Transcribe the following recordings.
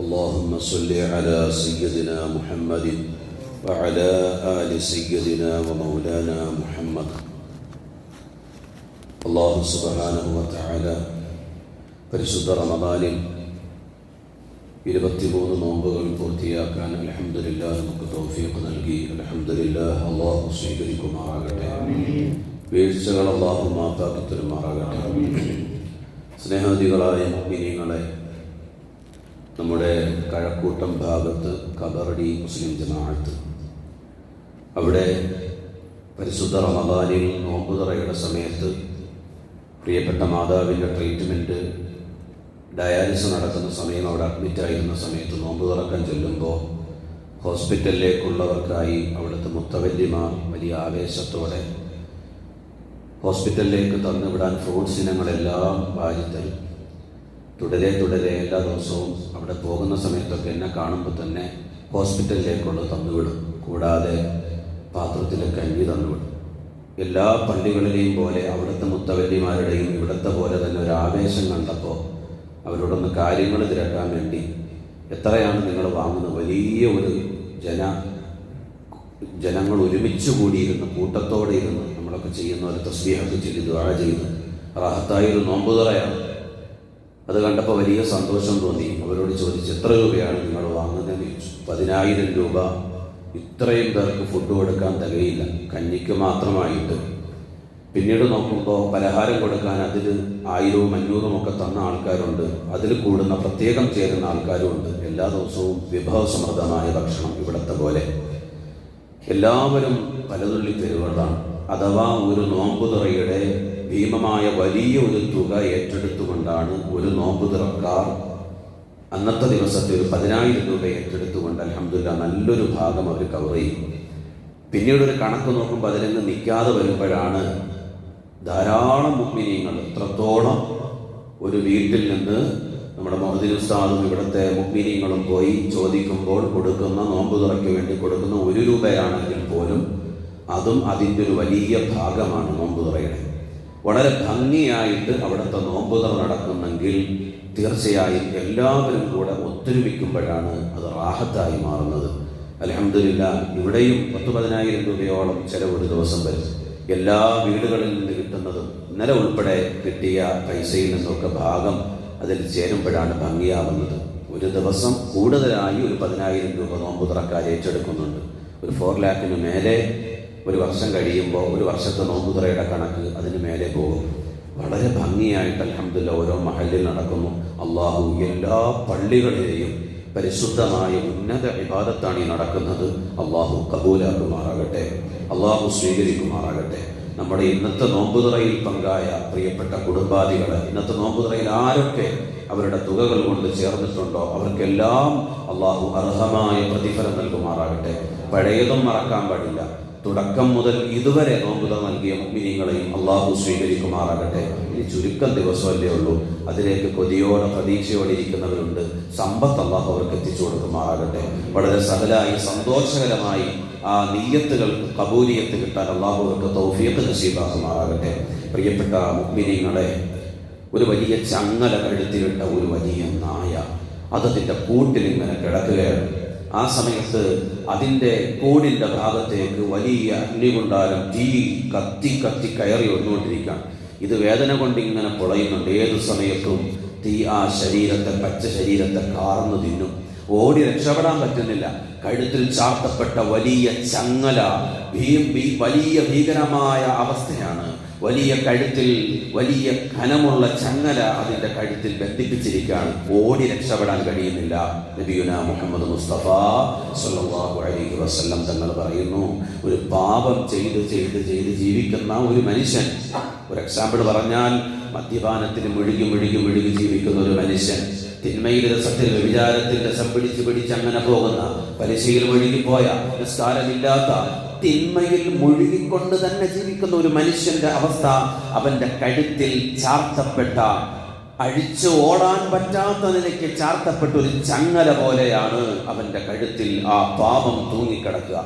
اللهم صل على سيدنا محمد وعلى آل سيدنا ومولانا محمد الله سبحانه وتعالى പരിശുദ്ധ റമദാനിൽ ഇരുപത്തിമൂന്ന് നോമ്പുകൾ പൂർത്തിയാക്കാൻ അലഹമില്ല നമുക്ക് തൗഫീഖ് നൽകി അലഹമില്ല അള്ളാഹു സ്വീകരിക്കുമാറാകട്ടെ വീഴ്ചകൾ അള്ളാഹു മാപ്പാക്കി തരുമാറാകട്ടെ സ്നേഹാദികളായ മിനിങ്ങളെ നമ്മുടെ കഴക്കൂട്ടം ഭാഗത്ത് കബറടി മുസ്ലിം ജമാഅത്ത്. അവിടെ പരിശുദ്ധ റമദാനിൽ നോമ്പുതറയുടെ സമയത്ത് പ്രിയപ്പെട്ട മാതാവിന്റെ ട്രീറ്റ്മെന്റ് ഡയാലിസിസ് നടക്കുന്ന സമയം അവിടെ അഡ്മിറ്റായിരുന്ന സമയത്ത് നോമ്പ് തുറക്കാൻ ചെല്ലുമ്പോൾ ഹോസ്പിറ്റലിലേക്കുള്ളവർക്കായി അവിടുത്തെ മുത്തവല്യമാർ വലിയ ആവേശത്തോടെ ഹോസ്പിറ്റലിലേക്ക് തന്നുവിടാൻ ഫ്രൂട്ട്സ് ഇനങ്ങളെല്ലാം വാരിത്തരും തുടരെ തുടരെ എല്ലാ ദിവസവും അവിടെ പോകുന്ന സമയത്തൊക്കെ എന്നെ കാണുമ്പോൾ തന്നെ ഹോസ്പിറ്റലിലേക്കുള്ള തന്നുവിടും. കൂടാതെ പാത്രത്തിലെ കഞ്ഞി തന്നുവിടും. എല്ലാ പള്ളികളിലെയും പോലെ അവിടുത്തെ മുത്തവല്ലിമാരുടെയും ഇവിടുത്തെ പോലെ തന്നെ ഒരു ആവേശം കണ്ടപ്പോൾ അവരോടൊന്ന് കാര്യങ്ങൾ തിരക്കാൻ വേണ്ടി എത്രയാണ് നിങ്ങൾ വാങ്ങുന്നത് വലിയ ഒരു ജന ജനങ്ങൾ ഒരുമിച്ച് കൂടിയിരുന്ന് കൂട്ടത്തോടെ ഇരുന്ന് നമ്മളൊക്കെ ചെയ്യുന്ന ഒരു തസ്ബീഹൊക്കെ ചെയ്ത് ദ്വാര ചെയ്ത്. റാഹത്തായ ഒരു നോമ്പുതറയാണ്. അത് കണ്ടപ്പോൾ വലിയ സന്തോഷം തോന്നി. അവരോട് ചോദിച്ചു എത്ര രൂപയാണ് നിങ്ങൾ വാങ്ങുന്നതെന്ന് ചോദിച്ചു. പതിനായിരം രൂപ. ഇത്രയും പേർക്ക് ഫുഡ് കൊടുക്കാൻ തികയില്ല. കഞ്ഞിക്ക് മാത്രമായിട്ട്. പിന്നീട് നോക്കുമ്പോൾ പലഹാരം കൊടുക്കാൻ അതിൽ ആയിരവും അഞ്ഞൂറും ഒക്കെ തന്ന ആൾക്കാരുണ്ട്. അതിൽ കൂടുന്ന പ്രത്യേകം ചേരുന്ന ആൾക്കാരുമുണ്ട്. എല്ലാ ദിവസവും വിഭവസമൃദ്ധമായ ഭക്ഷണം ഇവിടത്തെ പോലെ. എല്ലാവരും പലതുള്ളി തരുവതാണ് അഥവാ ഒരു നോമ്പുതുറയുടെ ഭീമമായ വലിയ ഒരു തുക ഏറ്റെടുത്തുകൊണ്ടാണ് ഒരു നോമ്പ് തുറക്കാർ അന്നത്തെ ദിവസത്തെ ഒരു പതിനായിരം രൂപ ഏറ്റെടുത്തുകൊണ്ട് അലഹമില്ല നല്ലൊരു ഭാഗം അവർ കവർ ചെയ്യും. പിന്നീട് ഒരു കണക്ക് നോക്കുമ്പോൾ അതിൽ നിന്ന് നിൽക്കാതെ വരുമ്പോഴാണ് ധാരാളം മുഗ്മിനീങ്ങൾ എത്രത്തോളം ഒരു വീട്ടിൽ നിന്ന് നമ്മുടെ മൊഹദിൻ ഉസ്താദും ഇവിടുത്തെ മുഗ്മിനീങ്ങളും പോയി ചോദിക്കുമ്പോൾ കൊടുക്കുന്ന നോമ്പ് തുറയ്ക്ക് വേണ്ടി കൊടുക്കുന്ന ഒരു രൂപയാണെങ്കിൽ പോലും അതും അതിന്റെ ഒരു വലിയ ഭാഗമാണ് നോമ്പ് തുറയുടെ വളരെ ഭംഗിയായിട്ട് അവിടുത്തെ നോമ്പുതർ നടക്കുന്നെങ്കിൽ തീർച്ചയായും എല്ലാവരും കൂടെ ഒത്തൊരുമിക്കുമ്പോഴാണ് അത് റാഹത്തായി മാറുന്നത്. അലഹമില്ല ഇവിടെയും പത്ത് പതിനായിരം രൂപയോളം ചിലവ് ഒരു ദിവസം വരും. എല്ലാ വീടുകളിൽ നിന്ന് കിട്ടുന്നതും ഇന്നലെ ഉൾപ്പെടെ കിട്ടിയ പൈസയിൽ നിന്നൊക്കെ ഭാഗം അതിൽ ചേരുമ്പോഴാണ് ഭംഗിയാവുന്നത്. ഒരു ദിവസം കൂടുതലായി ഒരു പതിനായിരം രൂപ നോമ്പ് തുറക്കാർ ഏറ്റെടുക്കുന്നുണ്ട്. ഒരു ഫോർ ലാക്കിന് മേലെ ഒരു വർഷം കഴിയുമ്പോൾ ഒരു വർഷത്തെ നോമ്പുതുറയുടെ കണക്ക് അതിന് മേലെ പോകും. വളരെ ഭംഗിയായിട്ട് അലഹമില്ല ഓരോ മഹലിൽ നടക്കുന്നു. അള്ളാഹു എല്ലാ പള്ളികളിലെയും പരിശുദ്ധമായ ഉന്നത വിവാദത്താണ് ഈ നടക്കുന്നത്. അള്ളാഹു കബൂലാക്കുമാറാകട്ടെ. അള്ളാഹു സ്വീകരിക്കുമാറാകട്ടെ. നമ്മുടെ ഇന്നത്തെ നോമ്പുതുറയിൽ പങ്കായ പ്രിയപ്പെട്ട കുടുംബാദികൾ ഇന്നത്തെ നോമ്പുതുറയിൽ ആരൊക്കെ അവരുടെ തുകകൾ കൊണ്ട് ചേർന്നിട്ടുണ്ടോ? അവർക്കെല്ലാം അള്ളാഹു അർഹമായ പ്രതിഫലം നൽകുമാറാകട്ടെ. പഴയതും മറക്കാൻ പാടില്ല. തുടക്കം മുതൽ ഇതുവരെ നോമ്പുത നൽകിയ മുഗ്മിനീങ്ങളെയും അള്ളാഹു സ്വീകരിക്കുമാറാകട്ടെ. ഇനി ചുരുക്കം ദിവസമല്ലേ ഉള്ളൂ. അതിലേക്ക് കൊതിയോടെ പ്രതീക്ഷയോടെ ഇരിക്കുന്നവരുണ്ട്. സമ്പത്ത് അള്ളാഹു അവർക്ക് എത്തിച്ചു കൊടുക്കുമാറാകട്ടെ. വളരെ സഹലായി സന്തോഷകരമായി ആ നീയത്തുകൾക്ക് കബൂലിയത്ത് കിട്ടാൻ അള്ളാഹു അവർക്ക് തൗഫിയത്ത് നസീബാക്കുമാറാകട്ടെ. പ്രിയപ്പെട്ട മുഗ്മിനീങ്ങളെ ഒരു വലിയ ചങ്ങല കഴുത്തിലിട്ട ഒരു വലിയ നായ അതതിന്റെ കൂട്ടിൽ ഇങ്ങനെ കിടക്കുകയാണ്. ആ സമയത്ത് അതിന്റെ കൂടിന്റെ ഭാഗത്തേക്ക് വലിയ അഗ്നികുണ്ടാരം തീ കത്തി കത്തി കയറി വന്നുകൊണ്ടിരിക്കുകയാണ് ഇത് വേദന കൊണ്ട് ഇങ്ങനെ പൊളയുന്നുണ്ട്. ഏതു സമയത്തും തീ ആ ശരീരത്തെ പച്ച ശരീരത്തെ കാർന്നു തിന്നും. ഓടി രക്ഷപ്പെടാൻ പറ്റുന്നില്ല. കഴുത്തിൽ ചാർത്തപ്പെട്ട വലിയ ചങ്ങല ഭീ- വലിയ ഭീകരമായ അവസ്ഥയാണ് വലിയ കഴുത്തിൽ വലിയ ഘനമുള്ള ചങ്ങല അതിന്റെ കഴുത്തിൽ ബന്ധിപ്പിച്ചിരിക്കുകയാണ്. ഓടി രക്ഷപ്പെടാൻ കഴിയുന്നില്ല. നബിയുന മുഹമ്മദ് മുസ്തഫ സല്ലല്ലാഹു അലൈഹി വസല്ലം തങ്ങൾ പറയുന്നു ഒരു പാപം ചെയ്ത് ചെയ്ത് ചെയ്ത് ജീവിക്കുന്ന ഒരു മനുഷ്യൻ ഒരു എക്സാമ്പിൾ പറഞ്ഞാൽ മദ്യപാനത്തിന് മുഴുകി മുഴുകി മുഴുകി ജീവിക്കുന്ന ഒരു മനുഷ്യൻ തിന്മയിൽ രസത്തിൽ വ്യഭിചാരത്തിൽ രസം പിടിച്ച് പിടിച്ച് അങ്ങനെ പോകുന്ന പലിശയിൽ മുഴുകിപ്പോയ നിസ്കാരമില്ലാത്ത തിന്മയിൽ മുഴുകിക്കൊണ്ട് തന്നെ ജീവിക്കുന്ന ഒരു മനുഷ്യന്റെ അവസ്ഥ അവന്റെ കഴുത്തിൽ ചാർത്തപ്പെട്ട അഴിച്ചു ഓടാൻ പറ്റാത്ത നിലയ്ക്ക് ചാർത്തപ്പെട്ട ഒരു ചങ്ങല പോലെയാണ് അവന്റെ കഴുത്തിൽ ആ പാപം തൂങ്ങിക്കിടക്കുക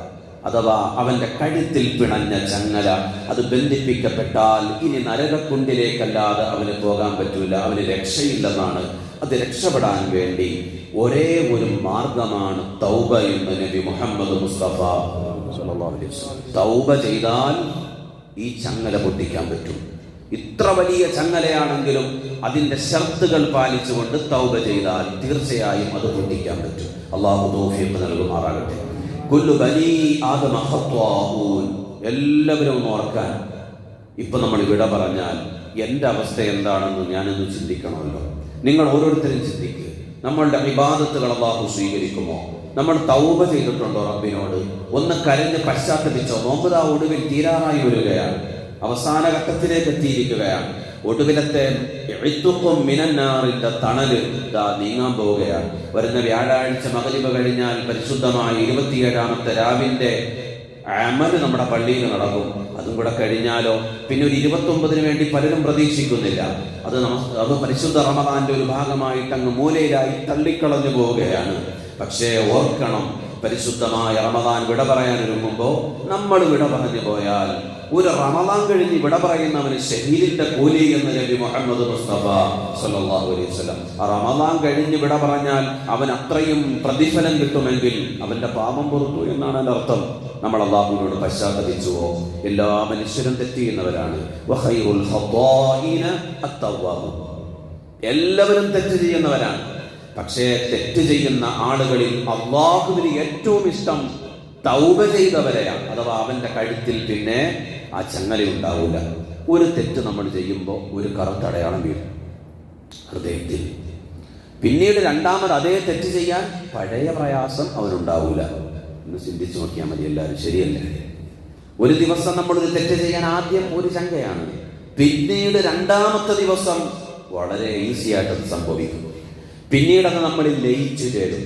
അഥവാ അവന്റെ കഴുത്തിൽ പിണഞ്ഞ ചങ്ങല അത് ബന്ധിപ്പിക്കപ്പെട്ടാൽ ഇനി നരകക്കുണ്ടിലേക്കല്ലാതെ അവന് പോകാൻ പറ്റൂല അവന് രക്ഷയില്ലെന്നാണ് അത് രക്ഷപ്പെടാൻ വേണ്ടി ഒരേ ഒരു മാർഗമാണ് തൗബ എന്ന് നബി മുഹമ്മദ് മുസ്തഫ. തൗബ ചെയ്താൽ ഈ ചങ്ങല പൊട്ടിക്കാൻ പറ്റും. ഇത്ര വലിയ ചങ്ങലയാണെങ്കിലും അതിന്റെ ഷർത്തുകൾ പാലിച്ചുകൊണ്ട് തൗബ ചെയ്താൽ തീർച്ചയായും അത് പൊട്ടിക്കാൻ പറ്റും. അള്ളാഹു തൗഫീഖ് നൽകുമാറാകട്ടെ. കൊല്ലു ബലി ആദമ ഖത്വാഊൻ എല്ലാവരും ഒന്ന് ഓർക്കാൻ. ഇപ്പൊ നമ്മൾ വിട പറഞ്ഞാൽ എന്റെ അവസ്ഥ എന്താണെന്ന് ഞാനൊന്ന് ചിന്തിക്കണമല്ലോ. നിങ്ങൾ ഓരോരുത്തരും ചിന്തിക്കുക നമ്മളുടെ വിവാദത്തുകൾ അള്ളാഹു സ്വീകരിക്കുമോ? നമ്മൾ തൗബ ചെയ്തിട്ടുണ്ടോ റബ്ബിനോട്? ഒന്ന് കരഞ്ഞ് പശ്ചാത്തലിച്ചോ നോമ്പുതാ ഒടുവിൽ തീരാറായി വരികയാണ്. അവസാന ഘട്ടത്തിലേക്ക് എത്തിയിരിക്കുകയാണ്. ഒടുവിലത്തെ എഴുത്തുക്കും മിനന്നാറിന്റെ തണൽ ഇതാ നീങ്ങാൻ പോവുകയാണ്. വരുന്ന വ്യാഴാഴ്ച മകലിവ കഴിഞ്ഞാൽ പരിശുദ്ധമായ ഇരുപത്തിയേഴാമത്തെ രാവിന്റെ അമൽ നമ്മുടെ പള്ളിയിൽ നടക്കും. അതും കൂടെ കഴിഞ്ഞാലോ പിന്നെ ഒരു ഇരുപത്തി ഒമ്പതിന് വേണ്ടി പലരും പ്രതീക്ഷിക്കുന്നില്ല. അത് അത് പരിശുദ്ധ റമദാന്റെ ഒരു ഭാഗമായിട്ട് അങ്ങ് മൂലയിലായി തള്ളിക്കളഞ്ഞു പോവുകയാണ്. പക്ഷേ ഓർക്കണം പരിശുദ്ധമായ റമദാൻ വിട പറയാൻ ഒരുങ്ങുമ്പോൾ നമ്മൾ വിട പറഞ്ഞു പോയാൽ ഒരു റമദാൻ കഴിഞ്ഞ് വിട പറയുന്നവന് ഷഹീദിന്റെ കൂലി എന്ന് നബി മുഹമ്മദ് മുസ്തഫ സല്ലല്ലാഹു അലൈഹി ആ റമദാൻ കഴിഞ്ഞ് വിട പറഞ്ഞാൽ അവൻ അത്രയും പ്രതിഫലം കിട്ടുമെങ്കിൽ അവന്റെ പാപം പുറത്തു എന്നാണ് അതിന്റെ അർത്ഥം. നമ്മൾ അള്ളാഹുവിനോട് പശ്ചാത്തപിച്ചുവോ? എല്ലാ മനുഷ്യരും തെറ്റിയുന്നവരാണ്. എല്ലാവരും തെറ്റ് ചെയ്യുന്നവരാണ്. പക്ഷേ തെറ്റ് ചെയ്യുന്ന ആളുകളിൽ അള്ളാഹുവിന് ഏറ്റവും ഇഷ്ടം തൗബ ചെയ്തവരെയാണ്. അഥവാ അവന്റെ കഴുത്തിൽ പിന്നെ ആ ചങ്ങല ഉണ്ടാവില്ല ഒരു തെറ്റ് നമ്മൾ ചെയ്യുമ്പോൾ ഒരു കറുത്തടയാളം വീഴും. ഹൃദയത്തിൽ. പിന്നീട് രണ്ടാമത് അതേ തെറ്റ് ചെയ്യാൻ പഴയ പ്രയാസം അവരുണ്ടാവില്ല എന്ന് ചിന്തിച്ചു നോക്കിയാൽ മതി എല്ലാവരും. ശരിയല്ലേ? ഒരു ദിവസം നമ്മൾ ഒരു തെറ്റ് ചെയ്യാൻ ആദ്യം ഒരു ചങ്കയാണ് പിന്നീട് രണ്ടാമത്തെ ദിവസം വളരെ ഈസി ആയിട്ട് സംഭവിക്കും. പിന്നീട് അത് നമ്മളിൽ ലയിച്ചു ചേരും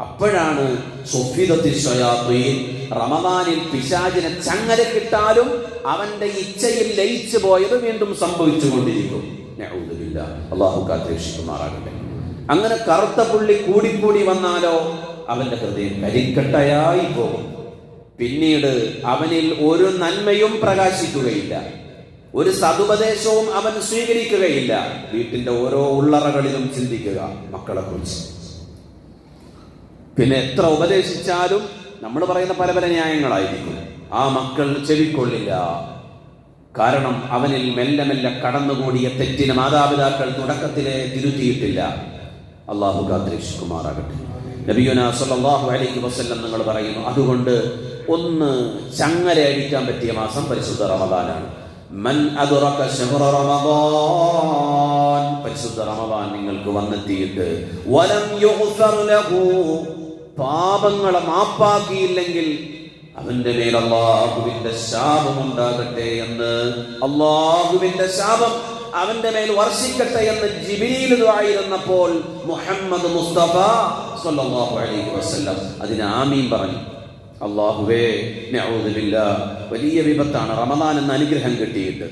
അപ്പോഴാണ് റമദാനിൽ പിശാചിനെ ചങ്ങല കിട്ടാലും അവന്റെ ഇച്ഛയിൽ ലയിച്ചു പോയത് വീണ്ടും സംഭവിച്ചു കൊണ്ടിരിക്കും. അള്ളാഹു കാത്തിരക്ഷിക്കുമാറാകട്ടെ. അങ്ങനെ കറുത്ത പുള്ളി കൂടിക്കൂടി വന്നാലോ അവന്റെ ഹൃദയം കരിക്കട്ടയായി പോകും. പിന്നീട് അവനിൽ ഒരു നന്മയും പ്രകാശിക്കുകയില്ല. ഒരു സതുപദേശവും അവൻ സ്വീകരിക്കുകയില്ല. വീട്ടിന്റെ ഓരോ ഉള്ളറകളിലും ചിന്തിക്കുക മക്കളെ കുറിച്ച്. പിന്നെ എത്ര ഉപദേശിച്ചാലും നമ്മൾ പറയുന്ന പല പല ന്യായങ്ങളായിരിക്കും. ആ മക്കൾ ചെവിക്കൊള്ളില്ല. കാരണം അവനിൽ മെല്ലെ മെല്ലെ കടന്നുകൂടിയ തെറ്റിന് മാതാപിതാക്കൾ തുടക്കത്തിലെ തിരുത്തിയിട്ടില്ല. അള്ളാഹു കാത്തിരിക്കുമാറാകട്ടെ നബിയുന സല്ലല്ലാഹു അലൈഹി വസല്ലം നിങ്ങൾ പറയുന്നു അതുകൊണ്ട് ഒന്ന് ചങ്ങല അടിക്കാൻ പറ്റിയ മാസം പരിശുദ്ധ റമദാനാണ്. പരിശുദ്ധ റമദാൻ നിങ്ങൾക്ക് വന്നെത്തിയിട്ട് വലം പാപങ്ങളെ മാപ്പാക്കിയില്ലെങ്കിൽ അവന്റെ മേൽ അള്ളാഹുവിന്റെ ശാപം ഉണ്ടാകട്ടെ എന്ന്. അള്ളാഹുവിന്റെ ശാപം അവന്റെ മേൽ വർഷിക്കട്ടെ എന്ന് ജിബിലിയിൽ ആയിരുന്നപ്പോൾ മുഹമ്മദ് മുസ്തഫ സല്ലല്ലാഹു അലൈഹി വസല്ലം അതിന് ആമീൻ പറഞ്ഞു. അള്ളാഹുവേ നഊദുബില്ല വലിയ വിപത്താണ്. റമദാൻ എന്ന അനുഗ്രഹം കിട്ടിയിട്ട്.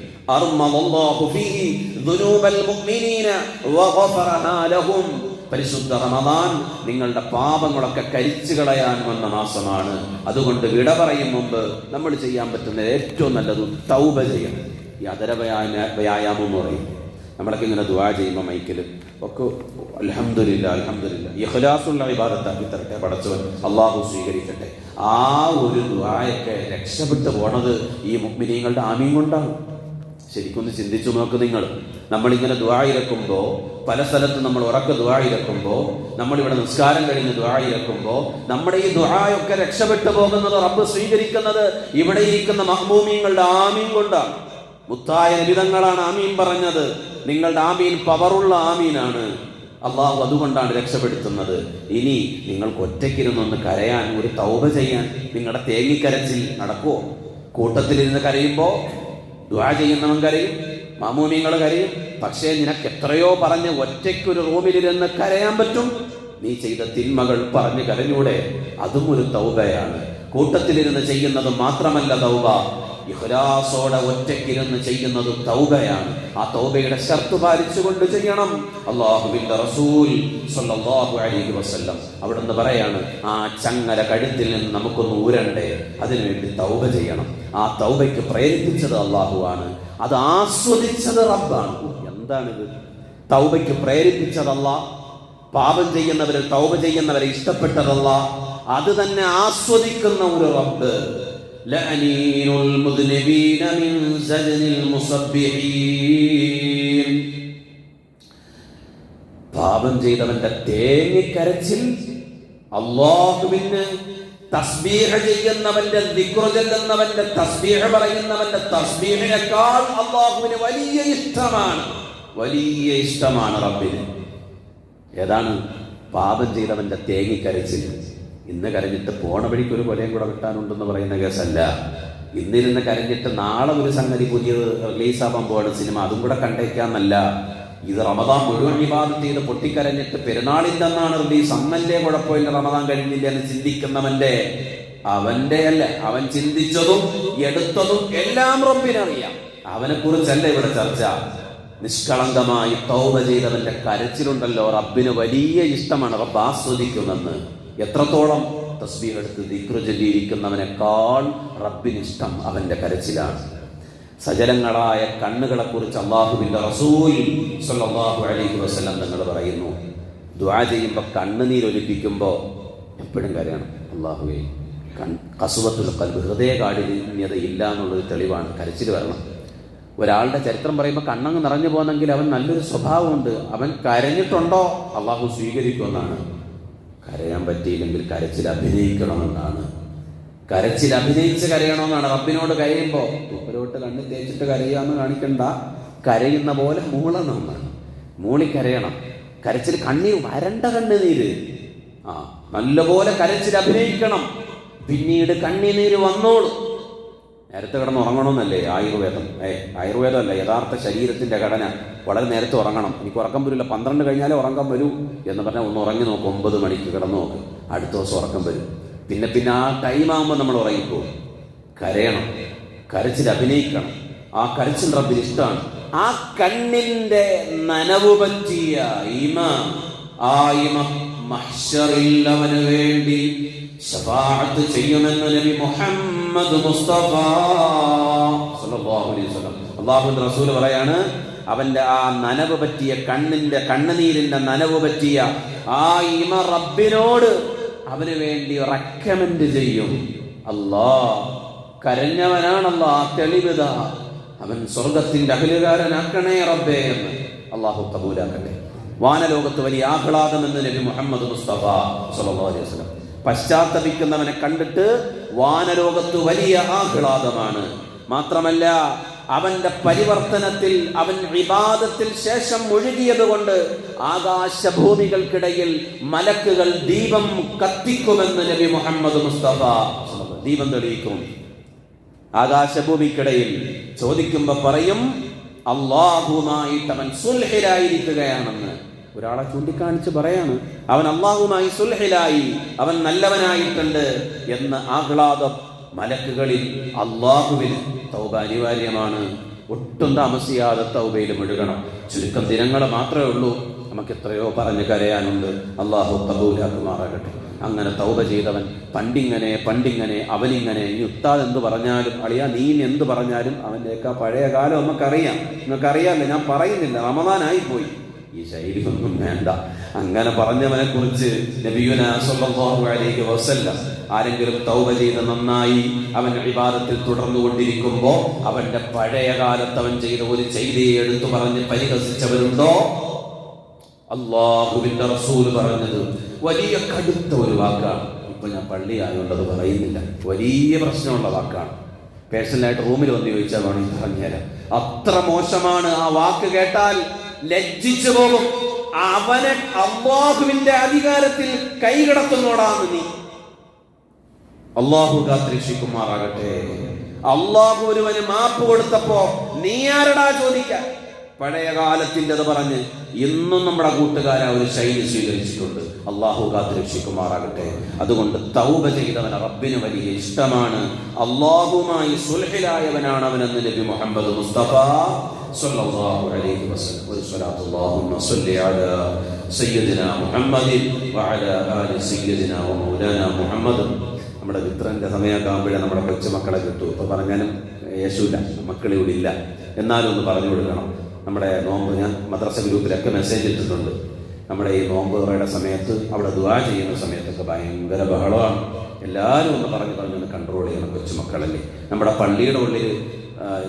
പരിശുദ്ധ റമദാൻ നിങ്ങളുടെ പാപങ്ങളൊക്കെ കരിച്ചു കളയാൻ വന്ന മാസമാണ്. അതുകൊണ്ട് വിട പറയും മുമ്പ് നമ്മൾ ചെയ്യാൻ പറ്റുന്ന ഏറ്റവും നല്ലത് തൗബ ചെയ്യണം. ഈ അതര വ്യായാമ എന്ന് പറയും. നമ്മളൊക്കെ ഇങ്ങനെ ദുആ ചെയ്യുമ്പോൾ മൈക്കിൽ ഒക്കെ അലഹമില്ല അലഹമില്ല ഇഹ്ലാസുള്ള ഇബാദത്താക്കി തരട്ടെ പടച്ചവൻ. അള്ളാഹു സ്വീകരിക്കട്ടെ. ആ ഒരു ദ്വായൊക്കെ രക്ഷപ്പെട്ടു പോണത് ഈ മുഗ്മിനീങ്ങളുടെ ആമീൻ കൊണ്ടാണ്. ശരിക്കൊന്ന് ചിന്തിച്ചു നോക്ക് നിങ്ങൾ. നമ്മളിങ്ങനെ ദ്വായിരക്കുമ്പോൾ പല സ്ഥലത്തും നമ്മൾ ഉറക്ക ദ്വായിരക്കുമ്പോൾ നമ്മളിവിടെ നിസ്കാരം കഴിഞ്ഞ് ദ്വായിരക്കുമ്പോൾ നമ്മുടെ ഈ ദ്വായൊക്കെ രക്ഷപ്പെട്ടു പോകുന്നത് റബ്ബ് സ്വീകരിക്കുന്നത് ഇവിടെ ഇരിക്കുന്ന മഹ്മൂമിങ്ങളുടെ ആമീൻ കൊണ്ടാണ്. മുത്തായ നിബിതങ്ങളാണ് ആമീൻ പറഞ്ഞത്. നിങ്ങളുടെ ആമീൻ പവറുള്ള ആമീനാണ്. അള്ളാഹു അതുകൊണ്ടാണ് രക്ഷപ്പെടുത്തുന്നത്. ഇനി നിങ്ങൾക്ക് ഒറ്റയ്ക്കിരുന്നൊന്ന് കരയാൻ ഒരു തൗബ ചെയ്യാൻ നിങ്ങളുടെ തേങ്ങിക്കരച്ചിൽ നടക്കുമോ കൂട്ടത്തിലിരുന്ന് കരയുമ്പോൾ ദ്വാ ചെയ്യുന്നവൻ കരയും മാമൂമിങ്ങൾ കരയും. പക്ഷേ നിനക്ക് എത്രയോ പറഞ്ഞ് ഒറ്റയ്ക്കൊരു റൂമിലിരുന്ന് കരയാൻ പറ്റും. നീ ചെയ്ത തിന്മകൾ പറഞ്ഞ് കരഞ്ഞൂടെ അതും ഒരു തൗബയാണ്. കൂട്ടത്തിലിരുന്ന് ചെയ്യുന്നത് മാത്രമല്ല തൗബ. ഇഖ്ലാസോടെ ഒറ്റയ്ക്കിരുന്ന് ചെയ്യുന്നത് തൗബയാണ്. ആ തൗബയുടെ ഷർത്ത് പാലിച്ചുകൊണ്ട് ചെയ്യണം. അള്ളാഹുവിന്റെ റസൂൽ സല്ലല്ലാഹു അലൈഹി വസല്ലം അവിടുന്ന് പറയാണ് ആ ചങ്ങല കഴുത്തിൽ നിന്ന് നമുക്കൊന്ന് ഊരണ്ടേ? അതിനുവേണ്ടി തൗബ ചെയ്യണം. ആ തൗബയ്ക്ക് പ്രേരിപ്പിച്ചത് അള്ളാഹുവാണ് അത് ആസ്വദിച്ചത് റബ്ബാണ്. എന്താണിത്? തൗബയ്ക്ക് പ്രേരിപ്പിച്ചതല്ല പാപം ചെയ്യുന്നവരെ തൗബ ചെയ്യുന്നവരെ ഇഷ്ടപ്പെട്ടതല്ല. അത് തന്നെ ആസ്വദിക്കുന്ന ഒരു റബ്ബ്. ലഅനീനുൽ المذنبين മിൻ സജ്നിൽ المصبحين. പാപം ചെയ്തവന്റെ തേങ്ങിക്കരച്ചിൽ അള്ളാഹുവിന് തസ്ബീഹ ചെയ്യുന്നവന്റെ ദിക്റ് ചെല്ലുന്നവന്റെ തസ്ബീഹ പറയുന്നവന്റെ തസ്ബീഹിനേക്കാൾ അള്ളാഹുവിന് വലിയ ഇഷ്ടമാണ്. വലിയ ഇഷ്ടമാണ് റബ്ബിന്. ഏതാണ് പാപം ചെയ്തവന്റെ തേങ്ങിക്കരച്ചിൽ? ഇന്ന് കരഞ്ഞിട്ട് പോണ വഴിക്ക് ഒരു കൊലയും കൂടെ കിട്ടാനുണ്ടെന്ന് പറയുന്ന കേസല്ല. ഇന്നിരുന്ന് കരഞ്ഞിട്ട് നാളെ ഒരു സംഗതി പുതിയത് റിലീസാവാൻ പോവാണ് സിനിമ. അതും കൂടെ കണ്ടേക്കാന്നല്ല ഇത് റമദാൻ മുഴുവൻ വിവാദം ചെയ്ത് പൊട്ടിക്കരഞ്ഞിട്ട് പെരുന്നാളിന്റെ അന്നാണ് റിലീസ്. അന്നല്ലേ കുഴപ്പമില്ല റമദാൻ കഴിഞ്ഞില്ല എന്ന് ചിന്തിക്കുന്നവന്റെ അവന്റെ അല്ല അവൻ ചിന്തിച്ചതും എടുത്തതും എല്ലാം റബ്ബിനറിയാം. അവനെ കുറിച്ചല്ല ഇവിടെ ചർച്ച. നിഷ്കളങ്കമായി തൗബ ചെയ്തവന്റെ കരച്ചിലുണ്ടല്ലോ. റബ്ബിന് വലിയ ഇഷ്ടമാണ്. റബ്ബ് ആസ്വദിക്കുമെന്ന്. എത്രത്തോളം തസ്ബീഹ് എടുത്ത് ദിക്റ് ചൊല്ലിയിരിക്കുന്നവനേക്കാൾ റബ്ബിനിഷ്ടം അവന്റെ കരച്ചിലാണ്. സജലങ്ങളായ കണ്ണുകളെ കുറിച്ച് അള്ളാഹുവിന്റെ റസൂൽ സല്ലല്ലാഹു അലൈഹി വസല്ലം തങ്ങൾ പറയുന്നു. ദ്വാ ചെയ്യുമ്പോൾ കണ്ണുനീരൊലിപ്പിക്കുമ്പോൾ എപ്പോഴും കരയണം. അള്ളാഹുവെ കൺ കസുവത്തുൽ കൽബ് ഹൃദയകാഠിന്യത ഇല്ല എന്നുള്ളൊരു തെളിവാണ്. കരച്ചിൽ വരണം. ഒരാളുടെ ചരിത്രം പറയുമ്പോൾ കണ്ണങ്ങ് നിറഞ്ഞു പോകുന്നെങ്കിൽ അവൻ നല്ലൊരു സ്വഭാവമുണ്ട്. അവൻ കരഞ്ഞിട്ടുണ്ടോ? അള്ളാഹു സ്വീകരിക്കുമെന്നാണ്. കരയാൻ പറ്റിയില്ലെങ്കിൽ കരച്ചിൽ അഭിനയിക്കണമെന്നാണ്. കരച്ചിൽ അഭിനയിച്ച് കരയണമെന്നാണ്. റബ്ബിനോട് കരയുമ്പോൾ തുപ്പലോട്ട് കണ്ണ് തേച്ചിട്ട് കരയാന്ന് കാണിക്കണ്ട. കരയുന്ന പോലെ മൂളണമെന്നാണ് മൂളി കരയണം. കരച്ചിൽ കണ്ണീർ വരണ്ട കണ്ണുനീര്. ആ നല്ലപോലെ കരച്ചിൽ അഭിനയിക്കണം. പിന്നീട് കണ്ണിനീര് വന്നോളും. നേരത്തെ കിടന്ന് ഉറങ്ങണമെന്നല്ലേ? ആയുർവേദം. ഏ ആയുർവേദമല്ല യഥാർത്ഥ ശരീരത്തിന്റെ ഘടന. വളരെ നേരത്തെ ഉറങ്ങണം. എനിക്ക് ഉറക്കം വരില്ല. പന്ത്രണ്ട് കഴിഞ്ഞാലേ ഉറക്കം വരൂ എന്ന് പറഞ്ഞാൽ ഒന്ന് ഉറങ്ങി നോക്ക്. ഒമ്പത് മണിക്ക് കിടന്നു നോക്ക്. അടുത്ത ദിവസം ഉറക്കം വരും. പിന്നെ പിന്നെ ആ ടൈം ആകുമ്പോൾ നമ്മൾ ഉറങ്ങിപ്പോകും. കരയണം. കരച്ചിൽ അഭിനയിക്കണം. ആ കരച്ചിൽ റബ്ബിന് ഇഷ്ടമാണ്. ആ കണ്ണിന്റെ നനവ് പറ്റിയ ഇമ ആ ഇമ മഹ്ഷറില്ലവന് വേണ്ടി ശഫാഅത്ത് ചെയ്യുമെന്ന് നബി മുഹമ്മദ് മുസ്തഫ സല്ലല്ലാഹു അലൈഹി വസല്ലം. അല്ലാഹുവിന്റെ റസൂൽ പറയാണ് അവന്റെ ആ നനവ് പറ്റിയ കണ്ണിന്റെ കണ്ണുനീരിന്റെ നനവ് പറ്റിയ ആ ഇമ റബ്ബിനോട് അവന് വേണ്ടി റെക്കമെൻഡ് ചെയ്യും. അല്ലാ കരഞ്ഞവനാണല്ലോ ആ തെളിവിത. അവൻ സ്വർഗത്തിന്റെ അഖിലുകാരനാക്കണേ റബ്ബേ എന്ന് അള്ളാഹു കബൂലാക്കട്ടെ. വാനലോകത്ത് വലിയ ആഹ്ലാദം എന്ന് നബി മുഹമ്മദ് മുസ്തഫ സല്ലല്ലാഹു അലൈഹി വസല്ലം. പശ്ചാത്തപിക്കുന്നവനെ കണ്ടിട്ട് വാനലോകത്ത് വലിയ ആഹ്ലാദമാണ്. മാത്രമല്ല അവന്റെ പരിവർത്തനത്തിൽ അവൻ വിവാദത്തിൽ ശേഷം മുഴുകിയതുകൊണ്ട് കൊണ്ട് ആകാശഭൂമികൾക്കിടയിൽ മലക്കുകൾ ദീപം കത്തിക്കുമെന്ന് നബി മുഹമ്മദ് മുസ്തഫ ദീപം തെളിയിക്കും. ആകാശഭൂമിക്കിടയിൽ ചോദിക്കുമ്പോൾ പറയും അള്ളാഹുമായിട്ട് അവൻ സുൽഹിലായിരിക്കുകയാണെന്ന്. ഒരാളെ ചൂണ്ടിക്കാണിച്ച് പറയാണ് അവൻ അള്ളാഹുമായി സുൽഹിലായി അവൻ നല്ലവനായിട്ടുണ്ട് എന്ന് ആഹ്ലാദം മലക്കുകളിൽ അള്ളാഹുവിന് തൗബ അനിവാര്യമാണ്. ഒട്ടും താമസിയാതെ തൗബയിൽ മുഴുകണം. ചുരുക്കം ദിനങ്ങൾ മാത്രമേ ഉള്ളൂ. നമുക്ക് എത്രയോ പറഞ്ഞു കരയാനുണ്ട്. അള്ളാഹു കബൂലാക്കുമാറാകട്ടെ. അങ്ങനെ തൗബ ചെയ്തവൻ പണ്ടിങ്ങനെ പണ്ടിങ്ങനെ അവനിങ്ങനെ ഇനി ഉത്താദ് എന്ത് പറഞ്ഞാലും അളിയാ നീ എന്ത് പറഞ്ഞാലും അവന്റെയൊക്കെ പഴയ കാലം നമുക്കറിയാം. നിങ്ങൾക്കറിയാമല്ലോ ഞാൻ പറയുന്നില്ല. റമദാനായി പോയി ഈ ശൈലിയൊന്നും വേണ്ട. അങ്ങനെ പറഞ്ഞവനെ കുറിച്ച് അലൈഹി വസല്ലം ആരെങ്കിലും തൗബ ചെയ്ത് നന്നായി അവൻ വിവാദത്തിൽ തുടർന്നുകൊണ്ടിരിക്കുമ്പോ അവന്റെ പഴയ കാലത്ത് അവൻ ചെയ്ത ഒരു ചെയ്തിയെ എടുത്തു പറഞ്ഞ് പരിഹസിച്ചവരുണ്ടോ? അള്ളാഹുവിന്റെ റസൂൽ പറഞ്ഞത് വലിയ കടുത്ത ഒരു വാക്കാണ്. ഇപ്പൊ ഞാൻ പള്ളി ആയതുകൊണ്ടത് പറയുന്നില്ല. വലിയ പ്രശ്നമുള്ള വാക്കാണ്. പേഴ്സണലായിട്ട് റൂമിൽ വന്ന് ചോദിച്ചാൽ വേണമെങ്കിൽ പറഞ്ഞുതരാം അത്ര മോശമാണ് ആ വാക്ക് കേട്ടാൽ ലജ്ജിച്ചു പോകും. അവനെ അള്ളാഹുവിന്റെ അധികാരത്തിൽ കൈകടത്തുന്നോടാന്ന് നീ. അള്ളാഹു കാത്തിരക്ഷിക്കുമാറാകട്ടെ. അള്ളാഹു ഒരുവന് മാപ്പ് കൊടുത്തപ്പോ നീ ആരടാ ചോദിക്കാൻ പഴയ കാലത്തിന്റെത് പറഞ്ഞ് ഇന്നും നമ്മുടെ കൂട്ടുകാരെ ഒരു ശൈലി സ്വീകരിച്ചിട്ടുണ്ട്. അള്ളാഹു കാത്തിരക്ഷിക്കുമാറാകട്ടെ. അതുകൊണ്ട് തൗബ ചെയ്തവൻ റബ്ബിന് വലിയ ഇഷ്ടമാണ്. അള്ളാഹുമായി സുൽഹിലായവനാണ് അവനെന്ന് നബി മുഹമ്മദ് മുസ്തഫ സല്ലല്ലാഹു അലൈഹി വസല്ലം. സ്വലാത്തു അല്ലാഹുമ്മ സ്വല്ലി അലാ സയ്യിദിനാ മുഹമ്മദിൻ വഅലാ ആലി സയ്യിദിനാ വമൗലാനാ മുഹമ്മദ്. നമ്മുടെ മിത്രന്റെ സമയമൊക്കെ നമ്മുടെ കൊച്ചുമക്കളെ കിട്ടൂ. ഇപ്പൊ പറഞ്ഞാലും യേശുല്ല മക്കളിവിടെ ഇല്ല എന്നാലും ഒന്ന് പറഞ്ഞു കൊടുക്കണം. നമ്മുടെ നോമ്പ് ഞാൻ മദ്രസ ഗ്രൂപ്പിലൊക്കെ മെസ്സേജ് ഇട്ടിട്ടുണ്ട്. നമ്മുടെ ഈ നോമ്പ് തുറയുടെ സമയത്ത് അവിടെ ദുവാ ചെയ്യുന്ന സമയത്തൊക്കെ ഭയങ്കര ബഹളമാണ്. എല്ലാവരും ഒന്ന് പറഞ്ഞു പറഞ്ഞൊന്ന് കൺട്രോൾ ചെയ്യണം കൊച്ചുമക്കളല്ലേ. നമ്മുടെ പള്ളിയുടെ ഉള്ളിൽ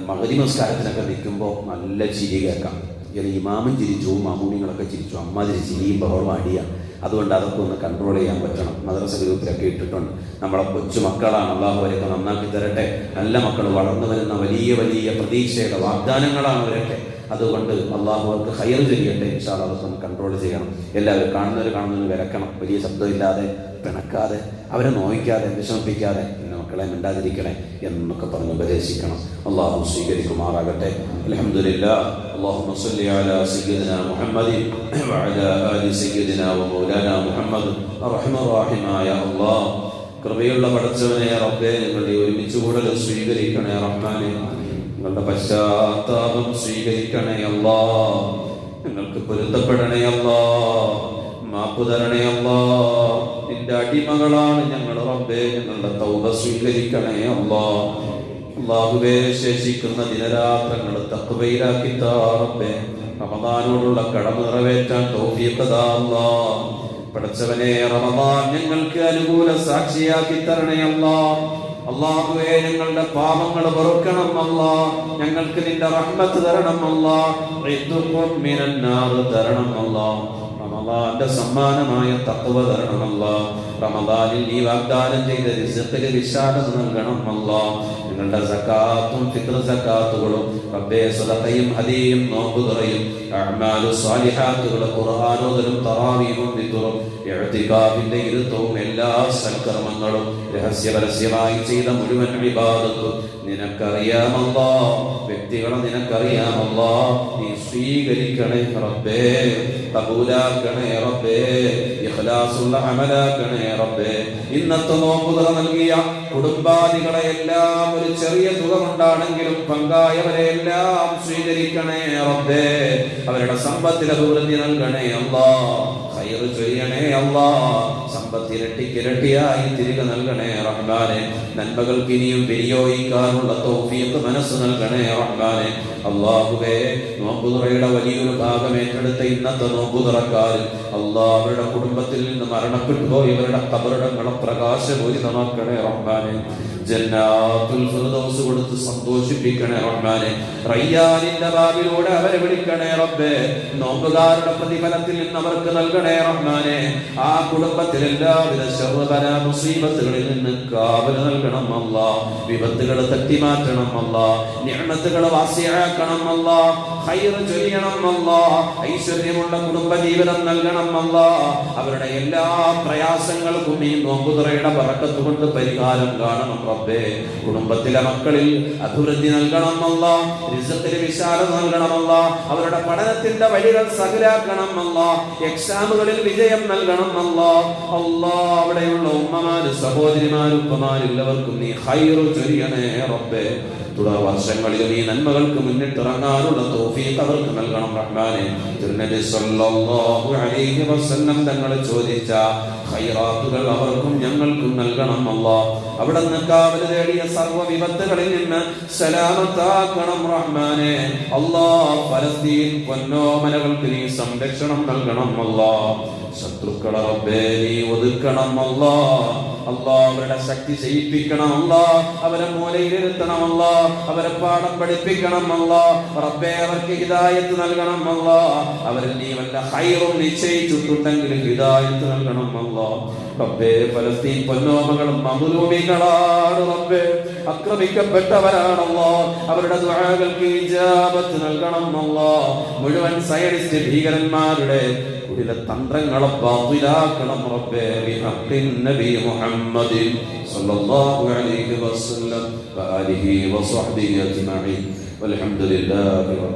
മകരി നമസ്കാരത്തിനൊക്കെ നിൽക്കുമ്പോൾ നല്ല ചിരി കേൾക്കാം. ഇങ്ങനെ ഇമാമും ചിരിച്ചു മാമൂനികളൊക്കെ ചിരിച്ചു. അമ്മാതിരി ചിരിയും ബഹളവും അടിയാണ് അതുകൊണ്ട് അതൊക്കെ ഒന്ന് കൺട്രോൾ ചെയ്യാൻ പറ്റണം. മദ്രസ ഗ്രൂപ്പിലൊക്കെ ഇട്ടിട്ടുണ്ട്. നമ്മളെ കൊച്ചുമക്കളാണ്. അള്ളാഹു അവരൊക്കെ നന്നാക്കി തരട്ടെ. നല്ല മക്കൾ വളർന്നു വരുന്ന വലിയ വലിയ പ്രതീക്ഷയുടെ വാഗ്ദാനങ്ങളാണ് അവരൊക്കെ. അതുകൊണ്ട് അള്ളാഹു അവർക്ക് ഹയർ ചെയ്യട്ടെ ഇൻഷാല്ല കൺട്രോൾ ചെയ്യണം. എല്ലാവരും കാണുന്നവർ കാണുന്നവർ വിലക്കണം. വലിയ ശബ്ദമില്ലാതെ പിണക്കാതെ അവരെ നോയിക്കാതെ വിഷമിപ്പിക്കാതെ പിന്നെ മക്കളെ മിണ്ടാതിരിക്കണേ എന്നൊക്കെ പറഞ്ഞ് ഉപദേശിക്കണം. അള്ളാഹു സ്വീകരിക്കുമാറാകട്ടെ. അലഹമില്ല കൃപയുള്ള പടച്ചവനെ റബ്ബെ ഞങ്ങളുടെ ഒരുമിച്ച് കൂടുതൽ സ്വീകരിക്കണേ റഹ്മാനെ. ഞങ്ങളുടെ പശ്ചാത്താപം സ്വീകരിക്കണേ അല്ലാ. ഞങ്ങൾക്ക് പൊരുത്തപ്പെടണേ മാപ്പ് തരണേ അല്ലാ. നിന്റെ അടിമകളാണ് ഞങ്ങൾ റബ്ബേ. ഞങ്ങളുടെ തൗബ സ്വീകരിക്കണേ അല്ലാ. അള്ളാഹുവേ ശേഷിക്കുന്ന ദിനരാത്രങ്ങൾ തക്കുവയിലാക്കി താറബേ റമദാനോടുള്ള കടമ നിറവേറ്റാൻ തൗഫീഖതാ അല്ലാ. പടച്ചവനെ റമദാൻ ഞങ്ങൾക്ക് അനുകൂല സാക്ഷിയാക്കി തരണേ അല്ലാ. അള്ളാഹുവേ ഞങ്ങളുടെ പാപങ്ങൾ പൊറുക്കണം അല്ലാ. ഞങ്ങൾക്ക് നിന്റെ റഹ്മത്ത് തരണം അല്ലാ. തരണം അല്ലാ. റമദാന്റെ സമ്മാനമായ തത്വ തരണം അല്ലാ റമദാനിൽ നീ വാഗ്ദാനം ചെയ്ത വിശാലത നൽകണം അല്ലാ ഞങ്ങളുടെ സക്കാത്തും ഫിത്ർ സക്കാത്തുകളും റബ്ബേ സദഖയും ഹദിയും നോമ്പ് തുറയും അഅ്മാലു സ്വാലിഹാത്തുകളും ഖുർആനോദലും തറാവീമും വിതുറും ഇഅ്തികാഫിന്റെ ഇരുത്തവും എല്ലാ സൽക്കർമ്മങ്ങളും രഹസ്യ ചെയ്ത മുഴുവൻ ഇബാദത്തും നിനക്കറിയാമല്ലാ വ്യക്തികളെ നിനക്കറിയാമല്ലാ നീ സ്വീകരിക്കണേ റബ്ബേ. കബൂലാക്കണേ റബ്ബേ ഇഖ്ലാസുള്ള അമലാക്കണേ റബ്ബേ. ഇന്നത്തെ നോമ്പുതറ നൽകിയ കുടുംബാദികളെ എല്ലാം ഒരു ചെറിയ തുക കൊണ്ടാണെങ്കിലും പങ്കായവരെ എല്ലാം സ്വീകരിക്കണേ റബ്ബേ. അവരുടെ സമ്പത്തിൽ അഭിവൃദ്ധി നൽകണേ അള്ളാ ചെയ്യണേ അല്ലാ സമ്പത്ത് ഇരട്ടിക്കിരട്ടിയായി തിരികെ നൽകണേ റഹ്ബാനെ നന്മകൾക്ക് ഇനിയും വിനിയോഗിക്കാനുള്ള തോഫിയത്ത് മനസ്സ് നൽകണേ റഹ്ബാനെ അള്ളാഹുവേ നോമ്പുതുറയുടെ വലിയൊരു ഭാഗം ഏറ്റെടുത്ത ഇന്നത്തെ നോമ്പുതുറക്കാർ അള്ളാഹ് കുടുംബത്തിൽ നിന്ന് മരണപ്പെട്ടു പോയി ഇവരുടെ കബറിടങ്ങളെ പ്രകാശപൂരിതമാക്കണേ റഹ്ബാനെ ജന്നാത്തുൽ ഫിർദൗസ് കൊടുത്ത് സന്തോഷിപ്പിക്കണേ റഹ്മാനെ. റയ്യാനിന്റെ ബാബിലൂടെ അവരെ വിളിക്കണേ റബ്ബേ. നോമ്പുകാരുടെ പ്രതിഫലത്തിൽ നിന്ന് അവർക്ക് നൽകണേ റഹ്മാനെ. ആ കുടുംബത്തിൽ എല്ലാവിധ ശർവകര മുസീബത്തുകളിൽ നിന്ന് കാവൽ നൽകണം അല്ല. വിപത്തുകൾ തട്ടിമാറ്റണം അല്ല. ഞാനത്തുകൾ വാസിയാക്കണം അല്ല. ചൊരിയണം അല്ല. ഐശ്വര്യമുള്ള കുടുംബ ജീവിതം നൽകണം അല്ല. അവരുടെ എല്ലാ പ്രയാസങ്ങൾക്കും ഈ നോമ്പുതുറയുടെ പറക്കത്ത് കൊണ്ട് പരിഹാരം കാണണം റബ്ബേ. കുടുംബത്തിലെ മക്കളിൽ അഭിവൃദ്ധി നൽകണം അല്ല. രസത്തിന് വിശാലം നൽകണം അല്ല. അവരുടെ പഠനത്തിന്റെ വഴികൾ സകലാക്കണം അല്ല. എക്സാമുകളിൽ വിജയം നൽകണം അല്ലാ. അവിടെയുള്ള ഉമ്മമാര് സഹോദരിമാരും ഉമ്മമാരും എല്ലാവർക്കും നീ ഹൈറു ചൊരിയണേ റബ്ബേ. തുടർ വർഷങ്ങളിൽ നീ നന്മകൾക്ക് മുന്നിട്ടിറങ്ങാനുള്ള തോഫീക്ക് അവർക്ക് നൽകണം റഹ്മാനെ. തിരുനബി സല്ലല്ലാഹു അലൈഹി വസല്ലം തങ്ങളെ ചോദിച്ച ഖൈറാത്തുകൾ അവർക്കും ഞങ്ങൾക്കും നൽകണം അല്ലാ. അവിടെ നിന്ന് കാവൽ തേടിയ സർവ വിപത്തുകളിൽ നിന്ന് സലാമത്താക്കണം റഹ്മാനെ. അല്ലാ ഫലസ്തീൻ പൊന്നോമലകൾക്ക് നീ സംരക്ഷണം നൽകണം അല്ലാ. ശത്രുക്കളെ റബ്ബേ നീ ഒതുക്കണം അല്ലാ. അല്ലാ അവരുടെ ശക്തി ചെയ്യിപ്പിക്കണം അള്ളാ. അവരെ മൂലയിലിരുത്തണം അള്ളാ. അവരെ പാഠം പഠിപ്പിക്കണം അള്ളാ. റബ്ബെ അവർക്ക് ഹിദായത്ത് നൽകണം അള്ളാ. അവരിൽ നീ വല്ല ഹൈറും നിശ്ചയിച്ചിട്ടുണ്ടെങ്കിൽ ഹിദായത്ത് നൽകണം അള്ളാ. റബ്ബേ ഫലസ്തീൻ പൊന്നോമകളും മമുലൂമികളാണ് റബ്ബേ. ആക്രമിക്കപ്പെട്ടവരാണല്ലോ അവരുടെ ദുആകൾക്ക് ഇജാബത്ത് നൽകണം അല്ലാ മുഴുവൻ സയനിസ്റ്റ് ഭീകരന്മാരുടെ കുടിലെ തന്ത്രങ്ങളെ ബാത്തിലാക്കണം റബ്ബേ ബിഹഖിൻ നബി മുഹമ്മദിൻ സല്ലല്ലാഹു അലൈഹി വസല്ലം വആലിഹി വസഹ്ബിഹി അജ്മഈൻ വൽഹംദുലില്ലാഹി റബ്ബിൽ